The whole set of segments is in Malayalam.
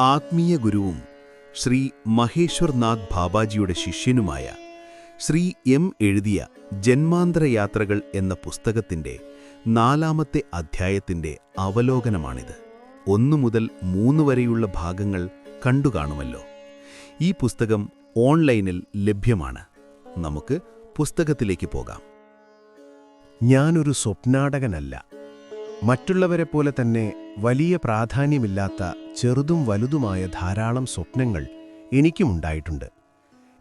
ആത്മീയ ഗുരുവും ശ്രീ മഹേശ്വർനാഥ് ബാബാജിയുടെ ശിഷ്യനുമായ ശ്രീ എം എഴുതിയ ജന്മാന്തരയാത്രകൾ എന്ന പുസ്തകത്തിന്റെ നാലാമത്തെ അധ്യായത്തിന്റെ അവലോകനമാണിത്. ഒന്നു മുതൽ മൂന്ന് വരെയുള്ള ഭാഗങ്ങൾ കണ്ടുകാണുമല്ലോ. ഈ പുസ്തകം ഓൺലൈനിൽ ലഭ്യമാണ്. നമുക്ക് പുസ്തകത്തിലേക്ക് പോകാം. ഞാനൊരു സ്വപ്നാടകനല്ല. മറ്റുള്ളവരെ പോലെ തന്നെ വലിയ പ്രാധാന്യമില്ലാത്ത ചെറുതും വലുതുമായ ധാരാളം സ്വപ്നങ്ങൾ എനിക്കുമുണ്ടായിട്ടുണ്ട്.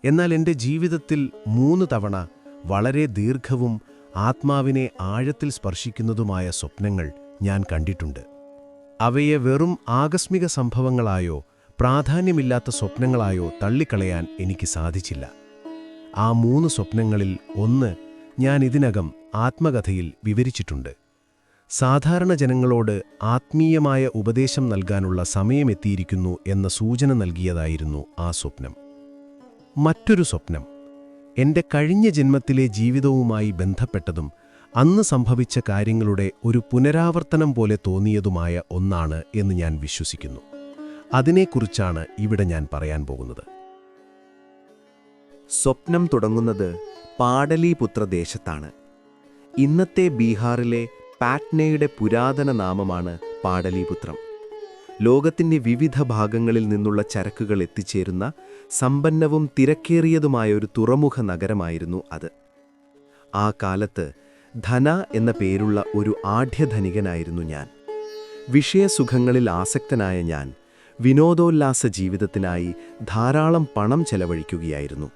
എന്നാൽ എന്റെ ജീവിതത്തിൽ മൂന്ന് തവണ വളരെ ദീർഘവും ആത്മാവിനെ ആഴത്തിൽ സ്പർശിക്കുന്നതുമായ സ്വപ്നങ്ങൾ ഞാൻ കണ്ടിട്ടുണ്ട്. അവയെ വെറും ആകസ്മിക സംഭവങ്ങളായോ പ്രാധാന്യമില്ലാത്ത സ്വപ്നങ്ങളായോ തള്ളിക്കളയാൻ എനിക്ക് സാധിച്ചില്ല. ആ മൂന്ന് സ്വപ്നങ്ങളിൽ ഒന്ന് ഞാൻ ഇതിനകം ആത്മകഥയിൽ വിവരിച്ചിട്ടുണ്ട്. സാധാരണ ജനങ്ങളോട് ആത്മീയമായ ഉപദേശം നൽകാനുള്ള സമയമെത്തിയിരിക്കുന്നു എന്ന സൂചന നൽകിയതായിരുന്നു ആ സ്വപ്നം. മറ്റൊരു സ്വപ്നം. എന്റെ കഴിഞ്ഞ ജന്മത്തിലെ ജീവിതവുമായി ബന്ധപ്പെട്ടതും അന്ന് സംഭവിച്ച കാര്യങ്ങളുടെ ഒരു പുനരാവർത്തനം പോലെ തോന്നിയതുമായ ഒന്നാണ് എന്ന് ഞാൻ വിശ്വസിക്കുന്നു. അതിനെക്കുറിച്ചാണ് ഇവിടെ ഞാൻ പറയാൻ പോകുന്നത്. സ്വപ്നം തുടങ്ങുന്നത് പാടലീപുത്ര ദേശത്താണ്. ഇന്നത്തെ ബീഹാറിലെ പാറ്റ്നയുടെ പുരാതന നാമമാണ് പാടലീപുത്രം. ലോകത്തിന്റെ വിവിധ ഭാഗങ്ങളിൽ നിന്നുള്ള ചരക്കുകൾ എത്തിച്ചേരുന്ന സമ്പന്നവും തിരക്കേറിയതുമായ ഒരു തുറമുഖ നഗരമായിരുന്നു അത്. ആ കാലത്ത് ധന എന്ന പേരുള്ള ഒരു ആഢ്യധനികനായിരുന്നു ഞാൻ. വിഷയസുഖങ്ങളിൽ ആസക്തനായ ഞാൻ വിനോദോല്ലാസ ജീവിതത്തിനായി ധാരാളം പണം ചെലവഴിക്കുകയായിരുന്നു.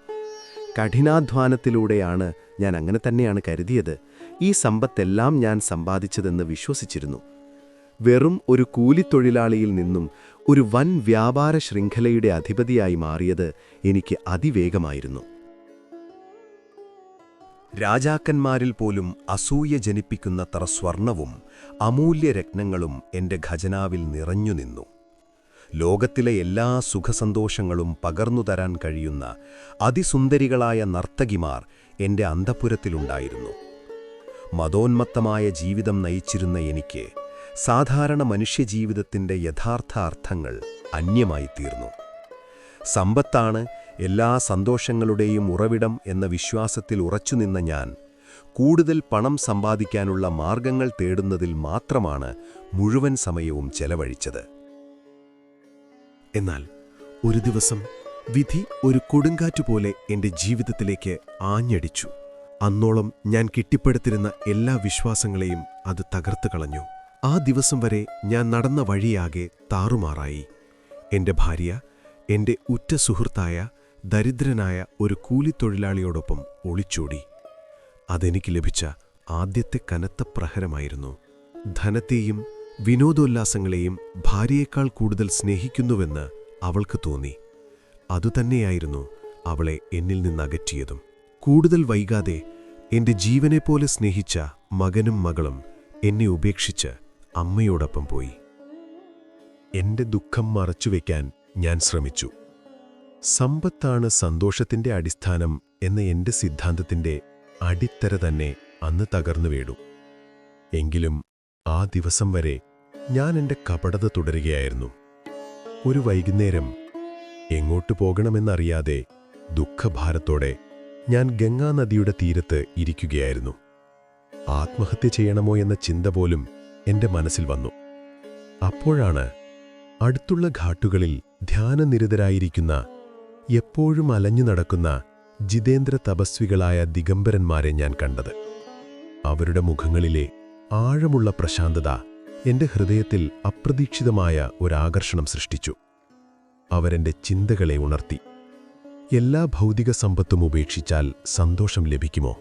കഠിനാധ്വാനത്തിലൂടെയാണ് ഞാൻ അങ്ങനെ തന്നെയാണ് കരുതിയത്. ഈ സമ്പത്തെല്ലാം ഞാൻ സമ്പാദിച്ചതെന്ന് വിശ്വസിച്ചിരുന്നു. വെറും ഒരു കൂലിത്തൊഴിലാളിയിൽ നിന്നും ഒരു വൻ വ്യാപാര ശൃംഖലയുടെ അധിപതിയായി മാറിയത് എനിക്ക് അതിവേഗമായിരുന്നു. രാജാക്കന്മാരിൽ പോലും അസൂയ ജനിപ്പിക്കുന്നത്ര സ്വർണവും അമൂല്യരത്നങ്ങളും എന്റെ ഖജനാവിൽ നിറഞ്ഞു നിന്നു. ലോകത്തിലെ എല്ലാ സുഖസന്തോഷങ്ങളും പകർന്നുതരാൻ കഴിയുന്ന അതിസുന്ദരികളായ നർത്തകിമാർ എന്റെ അന്തഃപുരത്തിലുണ്ടായിരുന്നു. മതോന്മത്തമായ ജീവിതം നയിച്ചിരുന്ന എനിക്ക് സാധാരണ മനുഷ്യജീവിതത്തിന്റെ യഥാർത്ഥ അർത്ഥങ്ങൾ അന്യമായിത്തീർന്നു. സമ്പത്താണ് എല്ലാ സന്തോഷങ്ങളുടെയും ഉറവിടം എന്ന വിശ്വാസത്തിൽ ഉറച്ചുനിന്ന ഞാൻ കൂടുതൽ പണം സമ്പാദിക്കാനുള്ള മാർഗങ്ങൾ തേടുന്നതിൽ മാത്രമാണ് മുഴുവൻ സമയവും ചെലവഴിച്ചത്. എന്നാൽ ഒരു ദിവസം വിധി ഒരു കൊടുങ്കാറ്റുപോലെ എന്റെ ജീവിതത്തിലേക്ക് ആഞ്ഞടിച്ചു. അന്നോളം ഞാൻ കെട്ടിപ്പടുത്തിരുന്ന എല്ലാ വിശ്വാസങ്ങളെയും അത് തകർത്തു കളഞ്ഞു. ആ ദിവസം വരെ ഞാൻ നടന്ന വഴിയാകെ താറുമാറായി. എന്റെ ഭാര്യ എന്റെ ഉറ്റ സുഹൃത്തായ ദരിദ്രനായ ഒരു കൂലിത്തൊഴിലാളിയോടൊപ്പം ഒളിച്ചോടി. അതെനിക്ക് ലഭിച്ച ആദ്യത്തെ കനത്ത പ്രഹരമായിരുന്നു. ധനത്തെയും വിനോദോല്ലാസങ്ങളെയും ഭാര്യയേക്കാൾ കൂടുതൽ സ്നേഹിക്കുന്നുവെന്ന് അവൾക്ക് തോന്നി. അതുതന്നെയായിരുന്നു അവളെ എന്നിൽ നിന്നകറ്റിയതും. കൂടുതൽ വൈകാതെ എന്റെ ജീവനെപ്പോലെ സ്നേഹിച്ച മകനും മകളും എന്നെ ഉപേക്ഷിച്ച് അമ്മയോടൊപ്പം പോയി. എന്റെ ദുഃഖം മറച്ചുവെക്കാൻ ഞാൻ ശ്രമിച്ചു. സമ്പത്താണ് സന്തോഷത്തിന്റെ അടിസ്ഥാനം എന്ന എന്റെ സിദ്ധാന്തത്തിന്റെ അടിത്തര തന്നെ അന്ന് തകർന്നു വീണു. എങ്കിലും ആ ദിവസം വരെ ഞാൻ എന്റെ കപടത തുടരുകയായിരുന്നു. ഒരു വൈകുന്നേരം എങ്ങോട്ടു പോകണമെന്നറിയാതെ ദുഃഖഭാരത്തോടെ ഞാൻ ഗംഗാനദിയുടെ തീരത്ത് ഇരിക്കുകയായിരുന്നു. ആത്മഹത്യ ചെയ്യണമോ എന്ന ചിന്ത പോലും എന്റെ മനസ്സിൽ വന്നു. അപ്പോഴാണ് അടുത്തുള്ള ഘാട്ടുകളിൽ ധ്യാനനിരതരായിരിക്കുന്ന എപ്പോഴും അലഞ്ഞു നടക്കുന്ന ജിതേന്ദ്ര തപസ്വികളായ ദിഗംബരന്മാരെ ഞാൻ കണ്ടത്. അവരുടെ മുഖങ്ങളിലെ ആഴമുള്ള പ്രശാന്തത എന്റെ ഹൃദയത്തിൽ അപ്രതീക്ഷിതമായ ഒരാകർഷണം സൃഷ്ടിച്ചു. അവരെന്റെ ചിന്തകളെ ഉണർത്തി. എല്ലാ ഭൗതിക സമ്പത്തും ഉപേക്ഷിച്ചാൽ സന്തോഷം ലഭിക്കുമോ?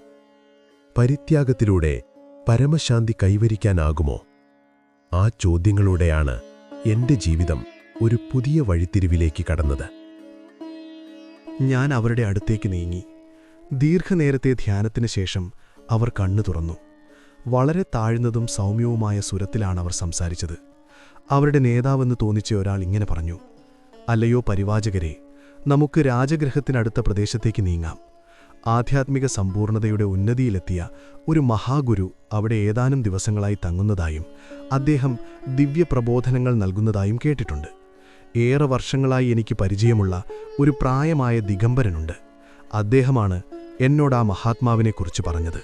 പരിത്യാഗത്തിലൂടെ പരമശാന്തി കൈവരിക്കാനാകുമോ? ആ ചോദ്യങ്ങളോടെയാണ് എന്റെ ജീവിതം ഒരു പുതിയ വഴിത്തിരിവിലേക്ക് കടന്നത്. ഞാൻ അവരുടെ അടുത്തേക്ക് നീങ്ങി. ദീർഘനേരത്തെ ധ്യാനത്തിന് ശേഷം അവർ കണ്ണു തുറന്നു. വളരെ താഴ്ന്നതും സൗമ്യവുമായ സ്വരത്തിലാണ് അവർ സംസാരിച്ചത്. അവരുടെ നേതാവെന്ന് തോന്നിച്ച ഒരാൾ ഇങ്ങനെ പറഞ്ഞു. അല്ലയോ പരിവാചകരെ നമുക്ക് രാജഗ്രഹത്തിനടുത്ത പ്രദേശത്തേക്ക് നീങ്ങാം. ആധ്യാത്മിക സമ്പൂർണതയുടെ ഉന്നതിയിലെത്തിയ ഒരു മഹാഗുരു അവിടെ ഏതാനും ദിവസങ്ങളായി തങ്ങുന്നതായും അദ്ദേഹം ദിവ്യപ്രബോധനങ്ങൾ നൽകുന്നതായും കേട്ടിട്ടുണ്ട്. ഏറെ വർഷങ്ങളായി എനിക്ക് പരിചയമുള്ള ഒരു പ്രായമായ ദിഗംബരനുണ്ട്. അദ്ദേഹമാണ് എന്നോട് ആ മഹാത്മാവിനെക്കുറിച്ച് പറഞ്ഞത്.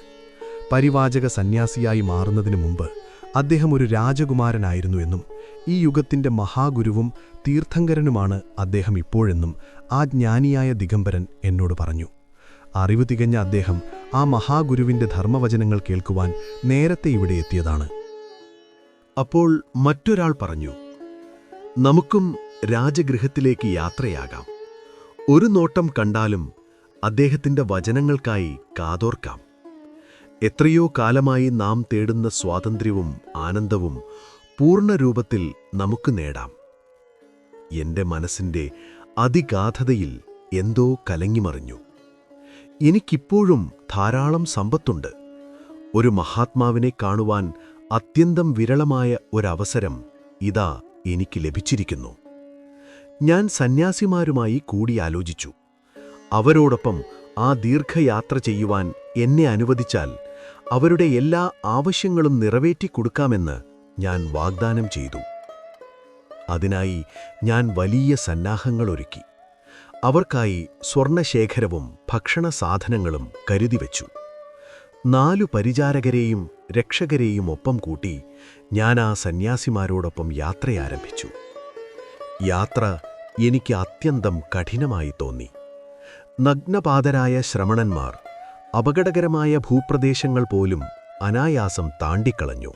പരിവാചക സന്യാസിയായി മാറുന്നതിനു മുമ്പ് അദ്ദേഹം ഒരു രാജകുമാരനായിരുന്നു എന്നും ഈ യുഗത്തിന്റെ മഹാഗുരുവും തീർത്ഥങ്കരനുമാണ് അദ്ദേഹം ഇപ്പോഴെന്നും ആ ജ്ഞാനിയായ ദിഗംബരൻ എന്നോട് പറഞ്ഞു. അറിവ് തികഞ്ഞ അദ്ദേഹം ആ മഹാഗുരുവിന്റെ ധർമ്മവചനങ്ങൾ കേൾക്കുവാൻ നേരത്തെ ഇവിടെ എത്തിയതാണ്. അപ്പോൾ മറ്റൊരാൾ പറഞ്ഞു നമുക്കും രാജഗൃഹത്തിലേക്ക് യാത്രയാകാം. ഒരു നോട്ടം കണ്ടാലും അദ്ദേഹത്തിന്റെ വചനങ്ങൾക്കായി കാതോർക്കാം. എത്രയോ കാലമായി നാം തേടുന്ന സ്വാതന്ത്ര്യവും ആനന്ദവും പൂർണരൂപത്തിൽ നമുക്ക് നേടാം. എന്റെ മനസ്സിന്റെ അതിഗാധതയിൽ എന്തോ കലങ്ങിമറിഞ്ഞു. എനിക്കിപ്പോഴും ധാരാളം സമ്പത്തുണ്ട്. ഒരു മഹാത്മാവിനെ കാണുവാൻ അത്യന്തം വിരളമായ ഒരവസരം ഇതാ എനിക്ക് ലഭിച്ചിരിക്കുന്നു. ഞാൻ സന്യാസിമാരുമായി കൂടിയാലോചിച്ചു. അവരോടൊപ്പം ആ ദീർഘയാത്ര ചെയ്യുവാൻ എന്നെ അനുവദിച്ചാൽ അവരുടെ എല്ലാ ആവശ്യങ്ങളും നിറവേറ്റിക്കൊടുക്കാമെന്ന് ഞാൻ വാഗ്ദാനം ചെയ്തു. അതിനായി ഞാൻ വലിയ സന്നാഹങ്ങളൊരുക്കി. അവർക്കായി സ്വർണശേഖരവും ഭക്ഷണസാധനങ്ങളും കരുതിവെച്ചു. നാലു പരിചാരകരെയും രക്ഷകരെയും ഒപ്പം കൂട്ടി ഞാൻ ആ സന്യാസിമാരോടൊപ്പം യാത്രയാരംഭിച്ചു. യാത്ര എനിക്ക് അത്യന്തം കഠിനമായി തോന്നി. നഗ്നപാതരായ ശ്രമണന്മാർ അപകടകരമായ ഭൂപ്രദേശങ്ങൾ പോലും അനായാസം താണ്ടിക്കളഞ്ഞു.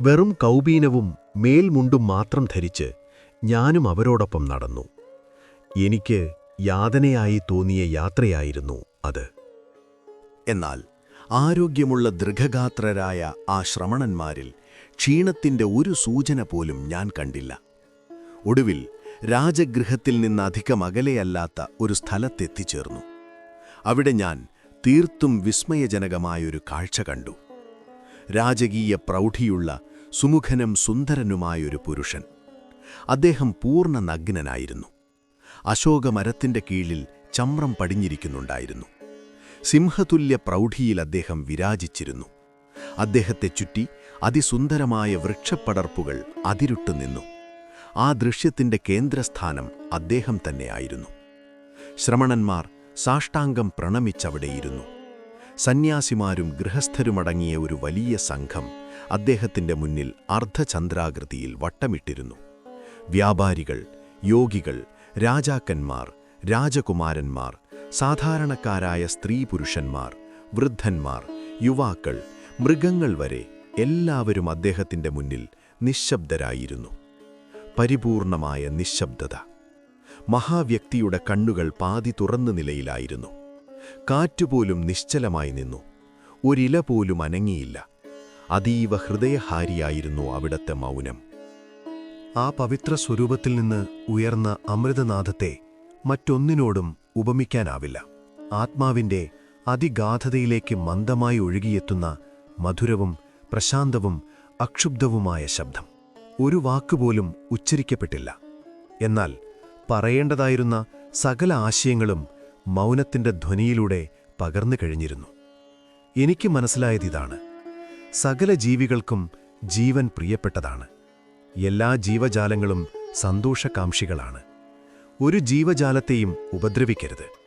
വെറും കൗബീനവും മേൽമുണ്ടും മാത്രം ധരിച്ച് ഞാനും അവരോടൊപ്പം നടന്നു. എനിക്ക് യാതനയായി തോന്നിയ യാത്രയായിരുന്നു അത്. എന്നാൽ ആരോഗ്യമുള്ള ദൃഘഗാത്രരായ ആ ശ്രമണന്മാരിൽ ക്ഷീണത്തിന്റെ ഒരു സൂചന പോലും ഞാൻ കണ്ടില്ല. ഒടുവിൽ രാജഗൃഹത്തിൽ നിന്ന് അധികം അകലെയല്ലാത്ത ഒരു സ്ഥലത്തെത്തിച്ചേർന്നു. അവിടെ ഞാൻ തീർത്തും വിസ്മയജനകമായൊരു കാഴ്ച കണ്ടു. രാജകീയ പ്രൗഢിയുള്ള സുമുഖനും സുന്ദരനുമായൊരു പുരുഷൻ. അദ്ദേഹം പൂർണ നഗ്നനായിരുന്നു. അശോകമരത്തിന്റെ കീഴിൽ ചമ്രം പടിഞ്ഞിരിക്കുന്നുണ്ടായിരുന്നു. സിംഹതുല്യ പ്രൗഢിയിൽ അദ്ദേഹം വിരാജിച്ചിരുന്നു. അദ്ദേഹത്തെ ചുറ്റി അതിസുന്ദരമായ വൃക്ഷപ്പടർപ്പുകൾ അതിരുട്ടു നിന്നു. ആ ദൃശ്യത്തിന്റെ കേന്ദ്രസ്ഥാനം അദ്ദേഹം തന്നെയായിരുന്നു. ശ്രമണന്മാർ സാഷ്ടാംഗം പ്രണമിച്ചവിടെയിരുന്നു. സന്യാസിമാരും ഗൃഹസ്ഥരുമടങ്ങിയ ഒരു വലിയ സംഘം അദ്ദേഹത്തിന്റെ മുന്നിൽ അർദ്ധചന്ദ്രാകൃതിയിൽ വട്ടമിട്ടിരുന്നു. വ്യാപാരികൾ യോഗികൾ രാജാക്കന്മാർ രാജകുമാരന്മാർ സാധാരണക്കാരായ സ്ത്രീ പുരുഷന്മാർ വൃദ്ധന്മാർ യുവാക്കൾ മൃഗങ്ങൾ വരെ എല്ലാവരും അദ്ദേഹത്തിന്റെ മുന്നിൽ നിശബ്ദരായിരുന്നു. പരിപൂർണമായ നിശബ്ദത. മഹാവ്യക്തിയുടെ കണ്ണുകൾ പാതി തുറന്ന നിലയിലായിരുന്നു. കാറ്റുപോലും നിശ്ചലമായി നിന്നു. ഒരില പോലും അനങ്ങിയില്ല. അതീവ ഹൃദയഹാരിയായിരുന്നു അവിടത്തെ മൗനം. ആ പവിത്ര സ്വരൂപത്തിൽ നിന്ന് ഉയർന്ന അമൃതനാഥത്തെ മറ്റൊന്നിനോടും ഉപമിക്കാനാവില്ല. ആത്മാവിന്റെ അതിഗാധതയിലേക്ക് മന്ദമായി ഒഴുകിയെത്തുന്ന മധുരവും പ്രശാന്തവും അക്ഷുബ്ധവുമായ ശബ്ദം. ഒരു വാക്കുപോലും ഉച്ചരിക്കപ്പെട്ടില്ല. എന്നാൽ പറയേണ്ടതായിരുന്ന സകല ആശയങ്ങളും മൗനത്തിന്റെ ധ്വനിയിലൂടെ പകർന്നു കഴിഞ്ഞിരുന്നു. എനിക്ക് മനസ്സിലായതിതാണ് സകല ജീവികൾക്കും ജീവൻ പ്രിയപ്പെട്ടതാണ്. എല്ലാ ജീവജാലങ്ങളും സന്തോഷകാംക്ഷികളാണ്. ഒരു ജീവജാലത്തെയും ഉപദ്രവിക്കരുത്.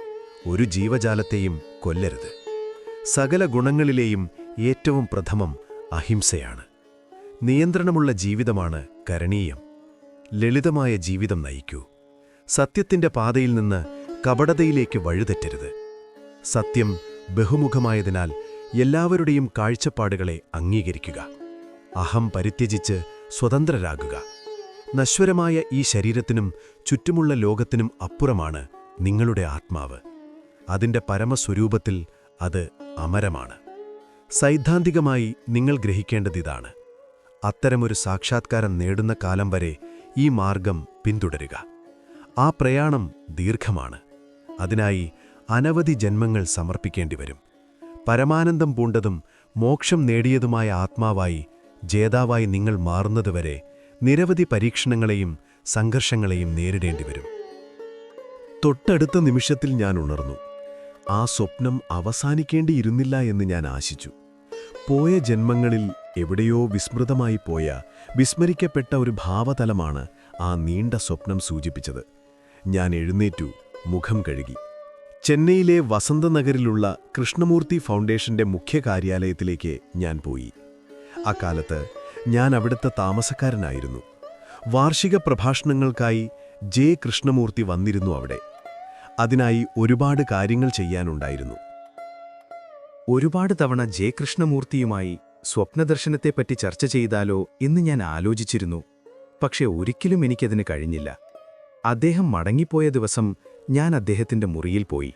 ഒരു ജീവജാലത്തെയും കൊല്ലരുത്. സകല ഗുണങ്ങളിലെയും ഏറ്റവും പ്രഥമം അഹിംസയാണ്. നിയന്ത്രണമുള്ള ജീവിതമാണ് കരണീയം. ലളിതമായ ജീവിതം നയിക്കൂ. സത്യത്തിന്റെ പാതയിൽ നിന്ന് കപടതയിലേക്ക് വഴുതെറ്റരുത്. സത്യം ബഹുമുഖമായതിനാൽ എല്ലാവരുടെയും കാഴ്ചപ്പാടുകളെ അംഗീകരിക്കുക. അഹം പരിത്യജിച്ച് സ്വതന്ത്രരാകുക. നശ്വരമായ ഈ ശരീരത്തിനും ചുറ്റുമുള്ള ലോകത്തിനും അപ്പുറമാണ് നിങ്ങളുടെ ആത്മാവ്. അതിന്റെ പരമസ്വരൂപത്തിൽ അത് അമരമാണ്. സൈദ്ധാന്തികമായി നിങ്ങൾ ഗ്രഹിക്കേണ്ടതിതാണ് അത്തരമൊരു സാക്ഷാത്കാരം നേടുന്ന കാലം വരെ ഈ മാർഗം പിന്തുടരുക. ആ പ്രയാണം ദീർഘമാണ്. അതിനായി അനവധി ജന്മങ്ങൾ സമർപ്പിക്കേണ്ടിവരും. പരമാനന്ദം പൂണ്ടതും മോക്ഷം നേടിയതുമായ ആത്മാവായി ജേതാവായി നിങ്ങൾ മാറുന്നതുവരെ നിരവധി പരീക്ഷണങ്ങളെയും സംഘർഷങ്ങളെയും നേരിടേണ്ടിവരും. തൊട്ടടുത്ത നിമിഷത്തിൽ ഞാൻ ഉണർന്നു. ആ സ്വപ്നം അവസാനിക്കേണ്ടിയിരുന്നില്ല എന്ന് ഞാൻ ആശിച്ചു. പോയ ജന്മങ്ങളിൽ എവിടെയോ വിസ്മൃതമായി പോയ വിസ്മരിക്കപ്പെട്ട ഒരു ഭാവതലമാണ് ആ നീണ്ട സ്വപ്നം സൂചിപ്പിച്ചത്. ഞാൻ എഴുന്നേറ്റു മുഖം കഴുകി. ചെന്നൈയിലെ വസന്തനഗറിലുള്ള കൃഷ്ണമൂർത്തി ഫൗണ്ടേഷന്റെ മുഖ്യ കാര്യാലയത്തിലേക്ക് ഞാൻ പോയി. അക്കാലത്ത് ഞാൻ അവിടുത്തെ താമസക്കാരനായിരുന്നു. വാർഷിക പ്രഭാഷണങ്ങൾക്കായി ജെ. കൃഷ്ണമൂർത്തി വന്നിരുന്നു അവിടെ. അതിനായി ഒരുപാട് കാര്യങ്ങൾ ചെയ്യാനുണ്ടായിരുന്നു. ഒരുപാട് തവണ ജെ. കൃഷ്ണമൂർത്തിയുമായി സ്വപ്നദർശനത്തെപ്പറ്റി ചർച്ച ചെയ്താലോ എന്ന് ഞാൻ ആലോചിച്ചിരുന്നു. പക്ഷെ ഒരിക്കലും എനിക്കതിന് കഴിഞ്ഞില്ല. അദ്ദേഹം മടങ്ങിപ്പോയ ദിവസം ഞാൻ അദ്ദേഹത്തിന്റെ മുറിയിൽ പോയി.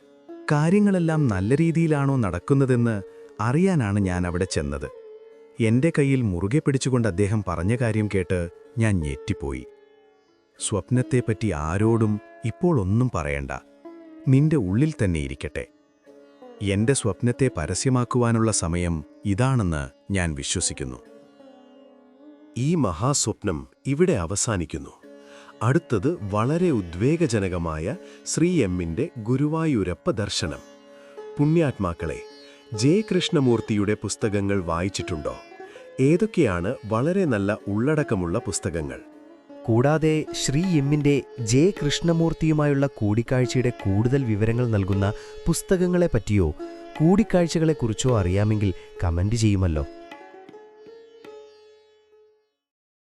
കാര്യങ്ങളെല്ലാം നല്ല രീതിയിലാണോ നടക്കുന്നതെന്ന് അറിയാനാണ് ഞാൻ അവിടെ ചെന്നത്. എന്റെ കയ്യിൽ മുറുകെ പിടിച്ചുകൊണ്ട് അദ്ദേഹം പറഞ്ഞ കാര്യം കേട്ട് ഞാൻ ഞെറ്റിപ്പോയി സ്വപ്നത്തെപ്പറ്റി ആരോടും ഇപ്പോൾ ഒന്നും പറയണ്ട. നിന്റെ ഉള്ളിൽ തന്നെ ഇരിക്കട്ടെ. എന്റെ സ്വപ്നത്തെ പരസ്യമാക്കുവാനുള്ള സമയം ഇതാണെന്ന് ഞാൻ വിശ്വസിക്കുന്നു. ഈ മഹാസ്വപ്നം ഇവിടെ അവസാനിക്കുന്നു. അടുത്തത് വളരെ ഉദ്വേഗജനകമായ ശ്രീ എമ്മിന്റെ ഗുരുവായൂരപ്പ ദർശനം. പുണ്യാത്മാക്കളെ ജെ കൃഷ്ണമൂർത്തിയുടെ പുസ്തകങ്ങൾ വായിച്ചിട്ടുണ്ടോ? ഏതൊക്കെയാണ് വളരെ നല്ല ഉള്ളടക്കമുള്ള പുസ്തകങ്ങൾ? കൂടാതെ ശ്രീ എമ്മിന്റെ ജെ കൃഷ്ണമൂർത്തിയുമായുള്ള കൂടിക്കാഴ്ചയുടെ കൂടുതൽ വിവരങ്ങൾ നൽകുന്ന പുസ്തകങ്ങളെപ്പറ്റിയോ കൂടിക്കാഴ്ചകളെക്കുറിച്ചോ അറിയാമെങ്കിൽ കമന്റ് ചെയ്യുമല്ലോ.